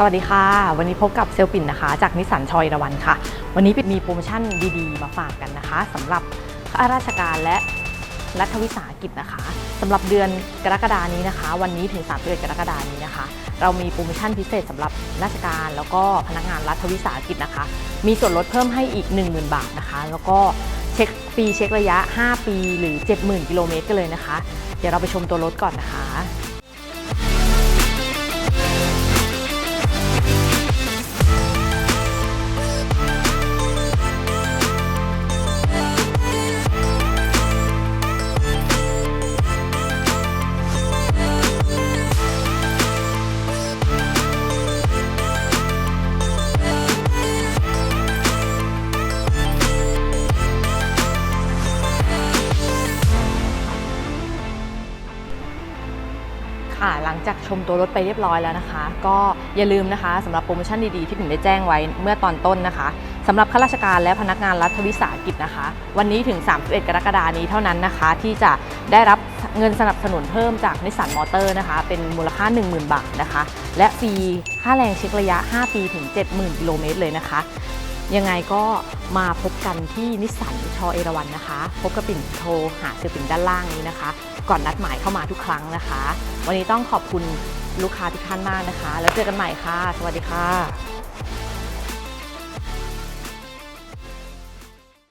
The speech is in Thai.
สวัสดีค่ะ วันนี้พบกับเซลลปิ่นนะคะ จากนิสสันชอยระวันค่ะ วันนี้ปิดมีโปรโมชั่นดีๆ มาฝากกันนะคะสำหรับข้าราชการและรัฐวิสาหกิจนะคะสำหรับเดือนกรกฎานี้นะคะ วันนี้ถึง31กรกฎานี้นะคะ เรามีโปรโมชั่นพิเศษสำหรับราชการแล้วก็พนักงานรัฐวิสาหกิจนะคะ มีส่วนลดเพิ่มให้อีก 10,000 บาทนะคะ แล้วก็เช็คฟรีเช็คระยะ 5 ปีหรือ 70,000 กิโลเมตรกันเลยนะคะ เดี๋ยวเราไปชมตัวรถก่อนนะคะ ค่ะหลังจากชมตัวรถไปเรียบร้อยแล้วนะคะ ก็อย่าลืมนะคะสำหรับโปรโมชั่นดีๆที่ผมได้แจ้งไว้เมื่อตอนต้นนะคะสำหรับข้าราชการและพนักงานรัฐวิสาหกิจนะคะ วันนี้ถึง 31 กรกฎานี้เท่านั้นนะคะ ที่จะได้รับเงินสนับสนุนเพิ่มจากนิสสันมอเตอร์นะคะ เป็นมูลค่า 10,000 บาทนะคะ และฟรีค่าแรงเช็คระยะ 5 ปีถึง 70,000กิโลเมตรเลยนะคะ ยังไงก็มาพบกันที่นิสสันชอเอราวันนะคะ พบกับปิ่นโทรหาสื่อปิ่นด้านล่างนี้นะคะ ก่อนนัดหมายเข้ามาทุกครั้งนะคะ วันนี้ต้องขอบคุณลูกค้าทุกท่านมากนะคะ แล้วเจอกันใหม่ค่ะ สวัสดีค่ะ